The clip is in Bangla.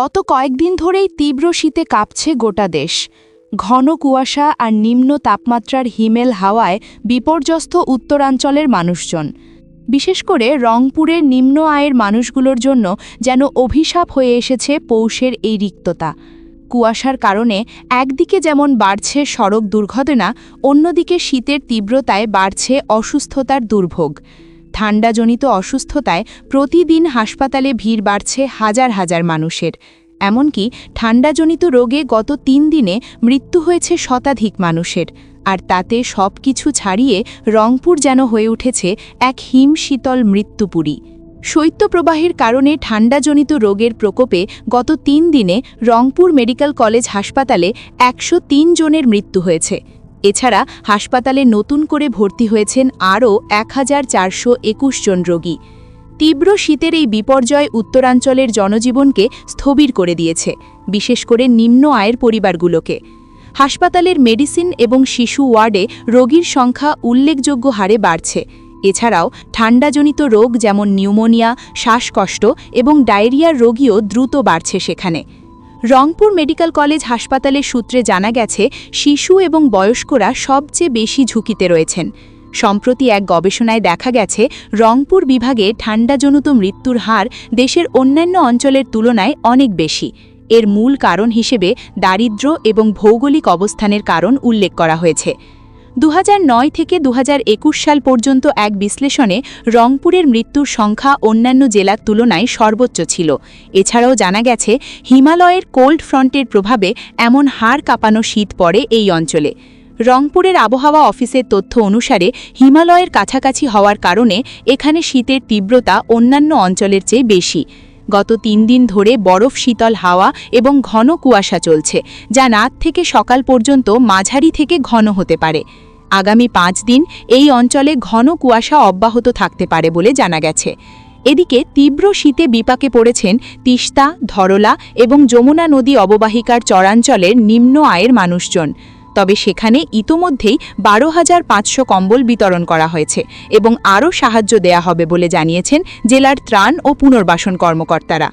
গত কয়েকদিন ধরেই তীব্র শীতে কাঁপছে গোটা দেশ। ঘন কুয়াশা আর নিম্ন তাপমাত্রার হিমেল হাওয়ায় বিপর্যস্ত উত্তরাঞ্চলের মানুষজন। বিশেষ করে রংপুরের নিম্ন আয়ের মানুষগুলোর জন্য যেন অভিশাপ হয়ে এসেছে পৌষের এই রিক্ততা। কুয়াশার কারণে একদিকে যেমন বাড়ছে সড়ক দুর্ঘটনা, অন্যদিকে শীতের তীব্রতায় বাড়ছে অসুস্থতার দুর্ভোগ। ঠান্ডাজনিত অসুস্থতায় প্রতিদিন হাসপাতালে ভিড় বাড়ছে হাজার হাজার মানুষের। এমনকি ঠান্ডাজনিত রোগে গত তিন দিনে মৃত্যু হয়েছে শতাধিক মানুষের। আর তাতে সব কিছু ছাড়িয়ে রংপুর যেন হয়ে উঠেছে এক হিম শীতল মৃত্যুপুরী। শৈত্যপ্রবাহের কারণে ঠান্ডাজনিত রোগের প্রকোপে গত তিন দিনে রংপুর মেডিকেল কলেজ হাসপাতালে একশো তিন জনের মৃত্যু হয়েছে। এছাড়া হাসপাতালে নতুন করে ভর্তি হয়েছেন আরও এক হাজার চারশো একুশ জন রোগী। তীব্র শীতের এই বিপর্যয় উত্তরাঞ্চলের জনজীবনকে স্থবির করে দিয়েছে, বিশেষ করে নিম্ন আয়ের পরিবারগুলোকে। হাসপাতালের মেডিসিন এবং শিশু ওয়ার্ডে রোগীর সংখ্যা উল্লেখযোগ্য হারে বাড়ছে। এছাড়াও ঠান্ডাজনিত রোগ যেমন নিউমোনিয়া, শ্বাসকষ্ট এবং ডায়রিয়ার রোগীও দ্রুত বাড়ছে সেখানে। রংপুর মেডিকেল কলেজ হাসপাতালের সূত্রে জানা গেছে, শিশু এবং বয়স্করা সবচেয়ে বেশি ঝুঁকিতে রয়েছেন। সম্প্রতি এক গবেষণায় দেখা গেছে, রংপুর বিভাগে ঠান্ডাজনিত মৃত্যুর হার দেশের অন্যান্য অঞ্চলের তুলনায় অনেক বেশি। এর মূল কারণ হিসেবে দারিদ্র এবং ভৌগোলিক অবস্থানের কারণ উল্লেখ করা হয়েছে। দু হাজার নয় থেকে দু হাজার একুশ সাল পর্যন্ত এক বিশ্লেষণে রংপুরের মৃত্যুর সংখ্যা অন্যান্য জেলার তুলনায় সর্বোচ্চ ছিল। এছাড়াও জানা গেছে, হিমালয়ের কোল্ড ফ্রন্টের প্রভাবে এমন হাড় কাঁপানো শীত পড়ে এই অঞ্চলে। রংপুরের আবহাওয়া অফিসের তথ্য অনুসারে হিমালয়ের কাছাকাছি হওয়ার কারণে এখানে শীতের তীব্রতা অন্যান্য অঞ্চলের চেয়ে বেশি। গত তিন দিন ধরে বরফ শীতল হাওয়া এবং ঘন কুয়াশা চলছে, যা রাত থেকে সকাল পর্যন্ত মাঝারি থেকে ঘন হতে পারে। আগামী পাঁচ দিন এই অঞ্চলে ঘন কুয়াশা অব্যাহত থাকতে পারে বলে জানা গেছে। এদিকে তীব্র শীতে বিপাকে পড়েছেন তিস্তা, ধরলা এবং যমুনা নদী অববাহিকার চরাঞ্চলের নিম্ন আয়ের মানুষজন। তবে সেখানে ইতোমধ্যেই বারো হাজার পাঁচশো কম্বল বিতরণ করা হয়েছে এবং আরও সাহায্য দেয়া হবে বলে জানিয়েছেন জেলার ত্রাণ ও পুনর্বাসন কর্মকর্তারা।